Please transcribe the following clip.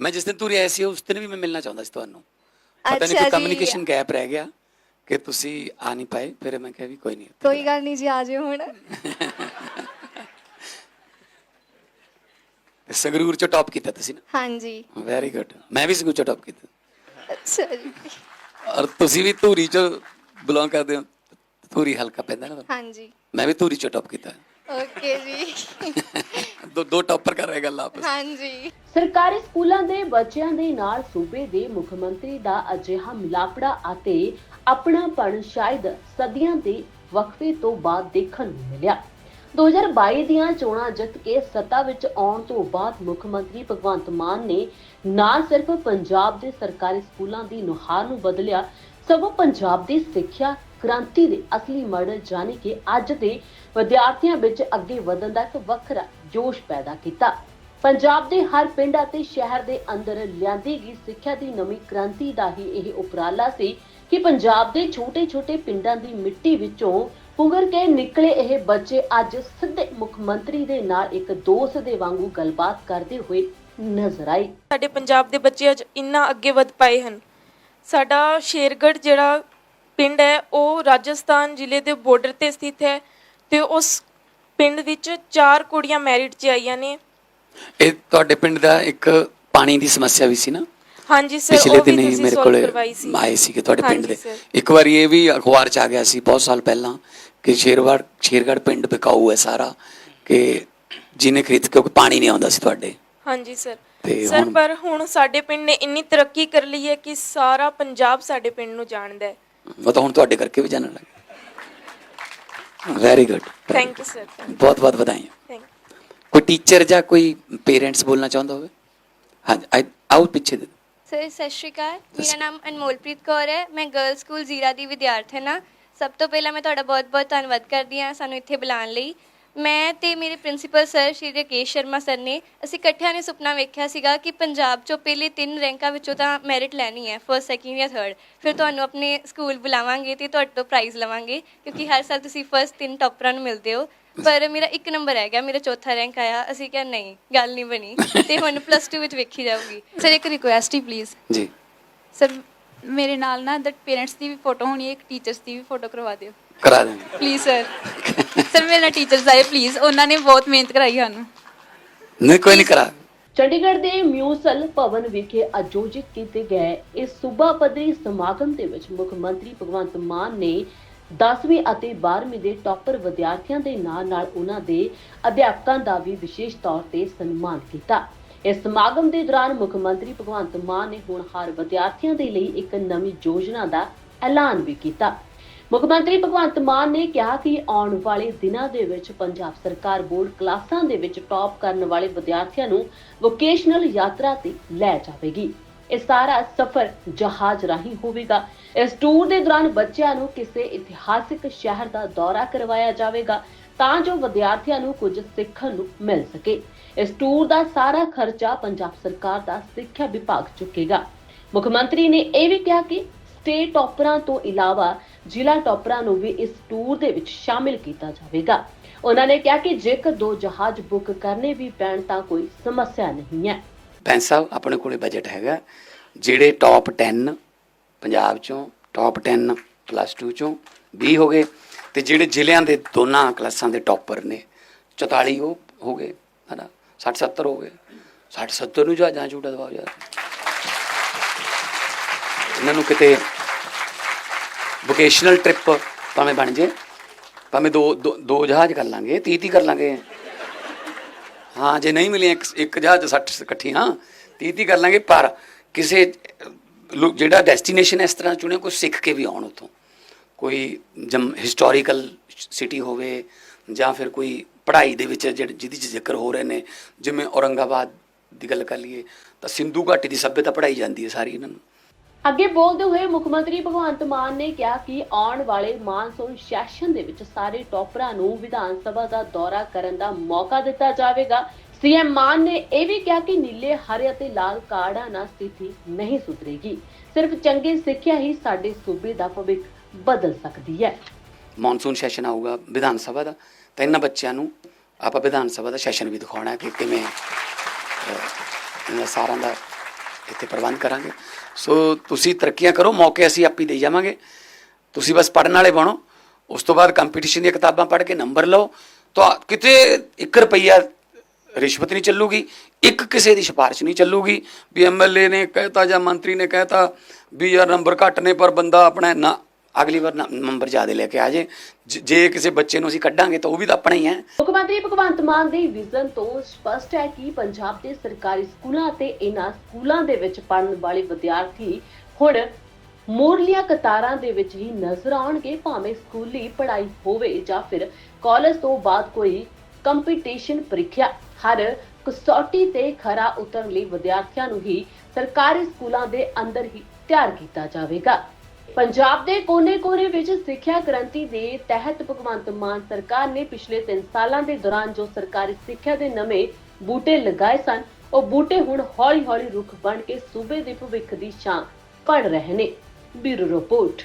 ਮੈਂ ਜਿਸ ਦਿਨ ਤੁਰੇ ਆਇਆ ਸੀ ਉਸ ਦਿਨ ਵੀ ਮੈਂ ਮਿਲਣਾ ਚਾਹੁੰਦਾ ਸੀ ਤੁਹਾਨੂੰ। ਪਤਾ ਨਹੀਂ ਅੱਛਾ ਕੋਈ ਜੀ। ਕਮਿਊਨੀਕੇਸ਼ਨ ਗੈਪ ਰਹਿ ਗਿਆ ਕਿ ਤੁਸੀਂ ਆ ਨਹੀਂ ਪਾਏ ਫਿਰ ਮੈਂ ਕਿਹਾ ਵੀ ਕੋਈ ਨਹੀਂ ਕੋਈ ਗੱਲ ਨਹੀਂ ਜੀ ਆ ਜਿਓ ਹੁਣ। ਸੰਗਰੂਰ ਚ ਟੌਪ ਕੀਤਾ ਤੁਸੀਂ ਨਾ? ਹਾਂਜੀ। ਵੈਰੀ ਗੁੱਡ ਮੈਂ ਵੀ ਸੰਗਰੂਰ ਚ ਟੌਪ ਕੀਤਾ। ਅੱਛਾ ਜੀ। ਔਰ ਤੁਸੀਂ ਵੀ ਧੂਰੀ ਚ ਬਿਲੋਂਗ ਕਰਦੇ ਹੋ ਧੂਰੀ ਹਲਕਾ ਪੈਂਦਾ ਨਾ ਤੁਹਾਨੂੰ। ਹਾਂਜੀ। ਮੈਂ ਵੀ ਧੂਰੀ ਚ ਟੌਪ ਕੀਤਾ। ਓਕੇ ਜੀ। ਦੋ ਦੋ ਟੌਪਰ ਕਰ ਰਹੇ ਗੱਲ ਆਪਸ। ਹਾਂਜੀ। ਸਰਕਾਰੀ ਸਕੂਲਾਂ ਦੇ ਬੱਚਿਆਂ ਦੇ ਨਾਲ ਸੂਬੇ ਦੇ ਮੁੱਖ ਮੰਤਰੀ ਦਾ ਅਜਿਹਾ ਮਿਲਾਪੜਾ ਅਤੇ ਆਪਣਾਪਣ ਸ਼ਾਇਦ ਸਦੀਆਂ ਦੇ ਵਕਫੇ ਤੋਂ ਬਾਅਦ ਦੇਖਣ ਨੂੰ ਮਿਲਿਆ। 2022 ਦੀਆਂ ਚੋਣਾਂ ਜਿੱਤ ਕੇ ਸੱਤਾ ਵਿੱਚ ਆਉਣ ਤੋਂ ਬਾਅਦ ਮੁੱਖ ਮੰਤਰੀ ਭਗਵੰਤ ਮਾਨ ਨੇ ਨਾ ਸਿਰਫ ਪੰਜਾਬ ਦੇ ਸਰਕਾਰੀ ਸਕੂਲਾਂ ਦੀ ਨੁਹਾਰ ਨੂੰ ਬਦਲਿਆ ਸਗੋਂ ਪੰਜਾਬ ਦੀ ਸਿੱਖਿਆ ਕ੍ਰਾਂਤੀ ਦੇ ਅਸਲੀ ਮਾਡਲ ਜਾਣੀ ਕਿ ਅੱਜ ਦੇ ਵਿਦਿਆਰਥੀਆਂ ਵਿੱਚ ਅੱਗੇ ਵਧਣ ਦਾ ਇੱਕ ਵੱਖਰਾ ਜੋਸ਼ ਪੈਦਾ ਕੀਤਾ। ਪੰਜਾਬ ਦੇ ਹਰ ਪਿੰਡ ਅਤੇ ਸ਼ਹਿਰ ਦੇ ਅੰਦਰ ਲਿਆਂਦੀ ਗਈ ਸਿੱਖਿਆ ਦੀ ਨਵੀਂ ਕ੍ਰਾਂਤੀ ਦਾ ਹੀ ਇਹ ਉਪਰਾਲਾ ਸੀ ਕਿ ਪੰਜਾਬ ਦੇ ਛੋਟੇ-ਛੋਟੇ ਪਿੰਡਾਂ ਦੀ ਮਿੱਟੀ ਵਿੱਚੋਂ ਪੁੰਗਰ ਕੇ ਨਿਕਲੇ ਇਹ ਬੱਚੇ ਅੱਜ ਸਿੱਧੇ ਮੁੱਖ ਮੰਤਰੀ ਦੇ ਨਾਲ ਇੱਕ ਦੋਸਤ ਦੇ ਵਾਂਗੂ ਗੱਲਬਾਤ ਕਰਦੇ ਹੋਏ ਨਜ਼ਰ ਆਏ। ਸਾਡੇ ਪੰਜਾਬ ਦੇ ਬੱਚੇ ਅੱਜ ਇੰਨਾ ਅੱਗੇ ਵਧ ਪਾਏ ਹਨ। ਸਾਡਾ ਸ਼ੇਰਗੜ ਜਿਹੜਾ ਪਿੰਡ ਹੈ ਉਹ ਰਾਜਸਥਾਨ ਜ਼ਿਲ੍ਹੇ ਦੇ ਬਾਰਡਰ ਤੇ ਸਥਿਤ ਹੈ ਤੇ ਉਸ ਪਿੰਡ ਵਿੱਚ ਚਾਰ ਕੁੜੀਆਂ ਮੈਰਿਟ 'ਚ ਆਈਆਂ ਨੇ। ਇਹ ਤੁਹਾਡੇ ਪਿੰਡ ਦਾ ਇੱਕ ਪਾਣੀ ਦੀ ਸਮੱਸਿਆ ਵੀ ਸੀ ਨਾ? ਹਾਂਜੀ ਸਰ ਪਿਛਲੇ ਦਿਨ ਹੀ ਮੇਰੇ ਕੋਲ ਆਏ ਸੀ। ਕਿ ਤੁਹਾਡੇ ਪਿੰਡ ਦੇ। ਇੱਕ ਵਾਰੀ ਇਹ ਵੀ ਅਖਬਾਰ ਚ ਆ ਗਿਆ ਸੀ ਬਹੁਤ ਸਾਲ ਪਹਿਲਾਂ ਕਿ ਸ਼ੇਰਵਾੜ ਸ਼ੇਰਗੜ ਪਿੰਡ ਬਿਕਾਊ ਹੈ ਸਾਰਾ ਕਿ ਜਿਹਨੇ ਖਰੀਦ ਕਿਉਂਕਿ ਪਾਣੀ ਨਹੀਂ ਆਉਂਦਾ ਸੀ ਤੁਹਾਡੇ। ਹਾਂਜੀ ਸਰ। ਸਰ ਪਰ ਹੁਣ ਸਾਡੇ ਪਿੰਡ ਨੇ ਇੰਨੀ ਤਰੱਕੀ ਕਰ ਲਈ ਹੈ ਕਿ ਸਾਰਾ ਪੰਜਾਬ ਸਾਡੇ ਪਿੰਡ ਨੂੰ ਜਾਣਦਾ ਹੈ। ਉਹ ਤਾਂ ਹੁਣ ਤੁਹਾਡੇ ਕਰਕੇ ਵੀ ਜਾਣਨ ਲੱਗੇ very good thank you sir ਬਹੁਤ ਬਹੁਤ ਵਧਾਈਆਂ। ਥੈਂਕ ਕੋਈ ਟੀਚਰ ਜਾਂ ਕੋਈ ਪੇਰੈਂਟਸ ਬੋਲਣਾ ਚਾਹੁੰਦਾ ਹੋਵੇ? ਹਾਂਜੀ ਆਓ ਪਿੱਛੇ ਦੇ ਸਰ ਸਤਿ ਸ਼੍ਰੀ ਅਕਾਲ। ਮੇਰਾ ਨਾਮ ਅਨਮੋਲਪ੍ਰੀਤ ਕੌਰ ਹੈ। ਮੈਂ ਗਰਲ ਸਕੂਲ ਜ਼ੀਰਾ ਦੀ ਵਿਦਿਆਰਥਣ ਹਾਂ। ਸਭ ਤੋਂ ਪਹਿਲਾਂ ਮੈਂ ਤੁਹਾਡਾ ਬਹੁਤ-ਬਹੁਤ ਧੰਨਵਾਦ ਕਰਦੀ ਹਾਂ ਸਾਨੂੰ ਇੱਥੇ ਬੁਲਾਉਣ ਲਈ। ਮੈਂ ਤੇ ਮੇਰੇ principal sir Shri Rakesh Sharma sir ਨੇ ਅਸੀਂ ਇਕੱਠਿਆਂ ਨੇ ਸੁਪਨਾ ਵੇਖਿਆ ਸੀਗਾ ਕਿ ਪੰਜਾਬ ਚੋਂ ਪਹਿਲੇ ਤਿੰਨ ਰੈਂਕਾਂ ਵਿੱਚੋਂ ਤਾਂ ਮੈਰਿਟ ਲੈਣੀ ਹੈ ਫਰਸਟ ਸੈਕਿੰਡ ਜਾਂ ਥਰਡ ਫਿਰ ਤੁਹਾਨੂੰ ਆਪਣੇ ਸਕੂਲ ਬੁਲਾਵਾਂਗੇ ਤੇ ਤੁਹਾਡੇ ਤੋਂ ਪ੍ਰਾਈਜ਼ ਲਵਾਂਗੇ ਕਿਉਂਕਿ ਹਰ ਸਾਲ ਤੁਸੀਂ ਫਰਸਟ ਤਿੰਨ ਟੌਪਰਾਂ ਨੂੰ ਮਿਲਦੇ ਹੋ। ਪਰ ਮੇਰਾ ਇੱਕ ਨੰਬਰ ਰਹਿ ਗਿਆ ਮੇਰਾ ਚੌਥਾ ਰੈਂਕ ਆਇਆ ਅਸੀਂ ਕਿਹਾ ਨਹੀਂ ਗੱਲ ਨਹੀਂ ਬਣੀ ਤੇ ਹੁਣ ਪਲੱਸ 2 ਵਿੱਚ ਵੇਖੀ ਜਾਊਗੀ। ਸਰ ਇੱਕ ਰਿਕੁਐਸਟ ਹੀ ਪਲੀਜ਼ ਜੀ। ਸਰ ਮੇਰੇ ਨਾਲ ਨਾ the parents the we photo ਹੋਣੀ ਹੈ ਇੱਕ ਟੀਚਰਸ ਦੀ ਵੀ ਫੋਟੋ ਕਰਵਾ ਦਿਓ। ਕਰਾ ਦੇਂਗੇ ਪਲੀਜ਼ ਸਰ ਸਰ ਮੇਰੇ ਨਾਲ ਟੀਚਰਸ ਆਏ ਪਲੀਜ਼ ਉਹਨਾਂ ਨੇ ਬਹੁਤ ਮਿਹਨਤ ਕਰਾਈ ਸਾਨੂੰ। ਨਹੀਂ ਕੋਈ ਨਹੀਂ ਕਰਾ। ਚੰਡੀਗੜ੍ਹ ਦੇ ਮਿਊਸਲ ਭਵਨ ਵਿਖੇ ਆਯੋਜਿਤ ਕੀਤੇ ਗਏ ਇਸ ਸੂਬਾ ਪੱਧਰੀ ਸਮਾਗਮ ਦੇ ਵਿੱਚ ਮੁੱਖ ਮੰਤਰੀ ਭਗਵੰਤ ਮਾਨ ਨੇ 10ਵੀਂ ਅਤੇ 12ਵੀਂ ਦੇ ਟੌਪਰ ਵਿਦਿਆਰਥੀਆਂ ਦੇ ਨਾਲ ਨਾਲ ਉਹਨਾਂ ਦੇ ਅਧਿਆਪਕਾਂ ਦਾ ਵੀ ਵਿਸ਼ੇਸ਼ ਤੌਰ ਤੇ ਸਨਮਾਨ ਕੀਤਾ। ਇਸ ਸਮਾਗਮ ਦੇ ਦੌਰਾਨ ਮੁੱਖ ਮੰਤਰੀ ਭਗਵੰਤ ਮਾਨ ਨੇ ਹੋਣਹਾਰ ਵਿਦਿਆਰਥੀਆਂ ਦੇ ਲਈ ਇੱਕ ਨਵੀਂ ਯੋਜਨਾ ਦਾ ਐਲਾਨ ਵੀ ਕੀਤਾ। ਮੁੱਖ ਮੰਤਰੀ ਭਗਵੰਤ ਮਾਨ ਨੇ ਕਿਹਾ ਕਿ ਆਉਣ ਵਾਲੇ ਦਿਨਾਂ ਦੇ ਵਿੱਚ ਪੰਜਾਬ ਸਰਕਾਰ ਬੋਰਡ ਕਲਾਸਾਂ ਦੇ ਵਿੱਚ ਟੌਪ ਕਰਨ ਵਾਲੇ ਵਿਦਿਆਰਥੀਆਂ ਨੂੰ ਵੋਕੇਸ਼ਨਲ ਯਾਤਰਾ ਤੇ ਲੈ ਜਾਵੇਗੀ। ਇਹ ਸਾਰਾ ਸਫ਼ਰ ਜਹਾਜ਼ ਰਾਹੀਂ ਹੋਵੇਗਾ। ਇਸ ਟੂਰ ਦੇ ਦੌਰਾਨ ਬੱਚਿਆਂ ਨੂੰ ਕਿਸੇ ਇਤਿਹਾਸਿਕ ਸ਼ਹਿਰ ਦਾ ਦੌਰਾ ਕਰਵਾਇਆ ਜਾਵੇਗਾ ਤਾਂ ਜੋ ਵਿਦਿਆਰਥੀਆਂ ਨੂੰ ਕੁਝ ਸਿੱਖਣ ਨੂੰ ਮਿਲ ਸਕੇ। ਇਸ ਟੂਰ ਦਾ ਸਾਰਾ ਖਰਚਾ ਪੰਜਾਬ ਸਰਕਾਰ ਦਾ ਸਿੱਖਿਆ ਵਿਭਾਗ ਚੁੱਕੇਗਾ। ਮੁੱਖ ਮੰਤਰੀ ਨੇ ਇਹ ਵੀ ਕਿਹਾ ਕਿ ਸਟੇਟ ਟੌਪਰਾਂ ਤੋਂ ਇਲਾਵਾ ਜ਼ਿਲ੍ਹਾ ਟੌਪਰਾਂ ਨੂੰ ਵੀ ਇਸ ਟੂਰ ਦੇ ਵਿੱਚ ਸ਼ਾਮਿਲ ਕੀਤਾ ਜਾਵੇਗਾ। ਉਹਨਾਂ ਨੇ ਕਿਹਾ ਕਿ ਜੇਕਰ ਦੋ ਜਹਾਜ਼ ਬੁੱਕ ਕਰਨੇ ਵੀ ਪੈਣ ਤਾਂ ਕੋਈ ਸਮੱਸਿਆ ਨਹੀਂ ਹੈ। ਪੈਨ ਸਾਹਿਬ, ਆਪਣੇ ਕੋਲੇ ਬਜਟ ਹੈਗਾ। ਜਿਹੜੇ ਟੌਪ 10 ਪੰਜਾਬ ਚੋਂ ਟੌਪ 10 ਪਲੱਸ 2 ਚੋਂ 20 ਹੋ ਗਏ ਤੇ ਜਿਹੜੇ ਜ਼ਿਲ੍ਹਿਆਂ ਦੇ ਦੋਨਾਂ ਕਲਾਸਾਂ ਦੇ ਟੌਪਰ ਨੇ 44 ਉਹ ਹੋ ਗਏ, ਹਨਾ? 60 70 ਹੋ ਗਏ। 60 70 ਨੂੰ ਜਾ ਜਾਂ ਝੂਟਾ ਦਵਾਓ ਯਾਰ। ਇਹਨਾਂ ਨੂੰ ਕਿਤੇ ਵੋਕੇਸ਼ਨਲ ਟ੍ਰਿਪ ਭਾਵੇਂ ਬਣ ਜੇ, ਭਾਵੇਂ ਦੋ, ਦੋ- ਦੋ ਜਹਾਜ਼ ਕਰ ਲਾਂਗੇ 30 30 ਕਰ ਲਾਂਗੇ। ਹਾਂ, ਜੇ ਨਹੀਂ ਮਿਲੇ ਇੱਕ ਇੱਕ ਜਹਾਜ਼ 'ਚ 60 ਇਕੱਠੀਆਂ 30 30 ਕਰ ਲਾਂਗੇ, ਪਰ ਕਿਸੇ, ਲੋ- ਜਿਹੜਾ ਡੈਸਟੀਨੇਸ਼ਨ ਇਸ ਤਰ੍ਹਾਂ ਚੁਣੇ ਕੋਈ ਸਿੱਖ ਕੇ ਵੀ ਆਉਣ ਉਤੋਂ ਕੋਈ ਜਮ ਹਿਸਟੋਰੀਕਲ ਸਿਟੀ ਹੋਵੇ, ਜਾਂ ਫਿਰ ਕੋਈ ਪੜ੍ਹਾਈ ਦੇ ਵਿੱਚ ਜਿਹੜੇ, ਜਿਹਦੀ 'ਚ ਜ਼ਿਕਰ ਹੋ ਰਹੇ ਨੇ, ਜਿਵੇਂ ਔਰੰਗਾਬਾਦ ਦੀ ਗੱਲ ਕਰ ਲਈਏ, ਤਾਂ ਸਿੰਧੂ ਘਾਟੀ ਦੀ ਸੱਭਿਅਤਾ ਪੜ੍ਹਾਈ ਜਾਂਦੀ ਹੈ ਸਾਰੀ ਇਹਨਾਂ ਨੂੰ। ਅੱਗੇ ਬੋਲਦੇ ਹੋਏ ਮੁੱਖ ਮੰਤਰੀ ਭਗਵੰਤ ਮਾਨ ਨੇ ਕਿਹਾ ਕਿ ਆਉਣ ਵਾਲੇ ਮਾਨਸੂਨ ਸੈਸ਼ਨ ਦੇ ਵਿੱਚ ਸਾਰੇ ਟੌਪਰਾਂ ਨੂੰ ਵਿਧਾਨ ਸਭਾ ਦਾ ਦੌਰਾ ਕਰਨ ਦਾ ਮੌਕਾ ਦਿੱਤਾ ਜਾਵੇਗਾ। ਸੀਐਮ ਮਾਨ ਨੇ ਇਹ ਵੀ ਕਿਹਾ ਕਿ ਨੀਲੇ ਹਰੇ ਅਤੇ ਲਾਲ ਕਾਰਡਾਂ ਨਾਲ ਸਥਿਤੀ ਨਹੀਂ ਸੁਧਰੇਗੀ। ਸਿਰਫ ਚੰਗੀ ਸਿੱਖਿਆ ਹੀ ਸਾਡੇ ਸੂਬੇ ਦਾ ਭਵਿੱਖ ਬਦਲ ਸਕਦੀ ਹੈ। ਮੌਨਸੂਨ ਸੈਸ਼ਨ ਆਊਗਾ ਵਿਧਾਨ ਸਭਾ ਦਾ। ਤਾਂ ਇਹਨਾਂ ਬੱਚਿਆਂ ਨੂੰ ਆਪਾਂ ਵਿਧਾਨ ਸਭਾ ਦਾ ਸੈਸ਼ਨ ਵੀ ਦਿਖਾਉਣਾ ਕਿ ਕਿਵੇਂ ਸਾਰਿਆਂ ਦਾ ਇੱਥੇ ਪ੍ਰਬੰਧ ਕਰਾਂਗੇ। ਸੋ ਤੁਸੀਂ ਤਰੱਕੀਆਂ ਕਰੋ, ਮੌਕੇ ਅਸੀਂ ਆਪੇ ਦੇਈ ਜਾਵਾਂਗੇ। ਤੁਸੀਂ ਬਸ ਪੜਨ ਵਾਲੇ ਬਣੋ। ਉਸ ਤੋਂ ਬਾਅਦ ਕੰਪੀਟੀਸ਼ਨ ਦੀਆਂ ਕਿਤਾਬਾਂ ਪੜ੍ਹ ਕੇ ਨੰਬਰ ਲਓ। ਤਾਂ ਕਿਤੇ 1 ਰੁਪਈਆ ਰਿਸ਼ਵਤ ਨਹੀਂ ਚੱਲੂਗੀ, ਇੱਕ ਕਿਸੇ ਦੀ ਸਿਫਾਰਿਸ਼ ਨਹੀਂ ਚੱਲੂਗੀ। ਵੀ ਐਮਐਲਏ ਨੇ ਕਹਿਤਾ ਜਾਂ ਮੰਤਰੀ ਨੇ ਕਹਿਤਾ ਵੀ ਯਾਰ ਨੰਬਰ ਘੱਟ ਨੇ, ਪਰ ਬੰਦਾ ਆਪਣਾ ਨਾ ਅਗਲੀ ਵਾਰ ਨੰਬਰ ਜ਼ਿਆਦਾ ਲੈ ਕੇ ਆ ਜੇ। ਜੇ ਕਿਸੇ ਬੱਚੇ ਨੂੰ ਅਸੀਂ ਕੱਢਾਂਗੇ ਤਾਂ ਉਹ ਵੀ ਤਾਂ ਆਪਣਾ ਹੀ ਹੈ। ਮੁੱਖ ਮੰਤਰੀ ਭਗਵੰਤ ਮਾਨ ਦੇ ਵਿਜ਼ਨ ਤੋਂ ਸਪਸ਼ਟ ਹੈ ਕਿ ਪੰਜਾਬ ਦੇ ਸਰਕਾਰੀ ਸਕੂਲਾਂ ਅਤੇ ਇਨ੍ਹਾਂ ਸਕੂਲਾਂ ਦੇ ਵਿੱਚ ਪੜ੍ਹਨ ਵਾਲੇ ਵਿਦਿਆਰਥੀ ਹੁਣ ਮੋਰਲੀਆਂ ਕਤਾਰਾਂ ਦੇ ਵਿੱਚ ਹੀ ਨਜ਼ਰ ਆਉਣਗੇ, ਭਾਵੇਂ ਸਕੂਲੀ ਪੜ੍ਹਾਈ ਹੋਵੇ ਜਾਂ ਫਿਰ ਕਾਲਜ ਤੋਂ ਬਾਅਦ ਕੋਈ ਕੰਪੀਟੀਸ਼ਨ ਪ੍ਰੀਖਿਆ। ਹਰ ਕਸੌਟੀ ਤੇ ਖਰਾ ਉਤਰਨ ਲਈ ਵਿਦਿਆਰਥੀਆਂ ਨੂੰ ਹੀ ਸਰਕਾਰੀ ਸਕੂਲਾਂ ਦੇ ਅੰਦਰ ਹੀ ਤਿਆਰ ਕੀਤਾ ਜਾਵੇਗਾ। ਪੰਜਾਬ ਦੇ ਕੋਨੇ-ਕੋਨੇ ਵਿੱਚ ਸਿੱਖਿਆ ਕ੍ਰਾਂਤੀ ਦੇ ਤਹਿਤ ਭਗਵੰਤ ਮਾਨ ਸਰਕਾਰ ਨੇ ਪਿਛਲੇ 3 ਸਾਲਾਂ ਦੇ ਦੌਰਾਨ ਜੋ ਸਰਕਾਰੀ ਸਿੱਖਿਆ ਦੇ ਨਵੇਂ ਬੂਟੇ ਲਗਾਏ ਸਨ, ਉਹ ਬੂਟੇ ਹੁਣ ਹੌਲੀ-ਹੌਲੀ ਰੁੱਖ ਬਣ ਕੇ ਸੂਬੇ ਦੇ ਭਵਿੱਖ ਦੀ ਛਾਂ ਬਣ ਰਹੇ ਨੇ। Bureau report.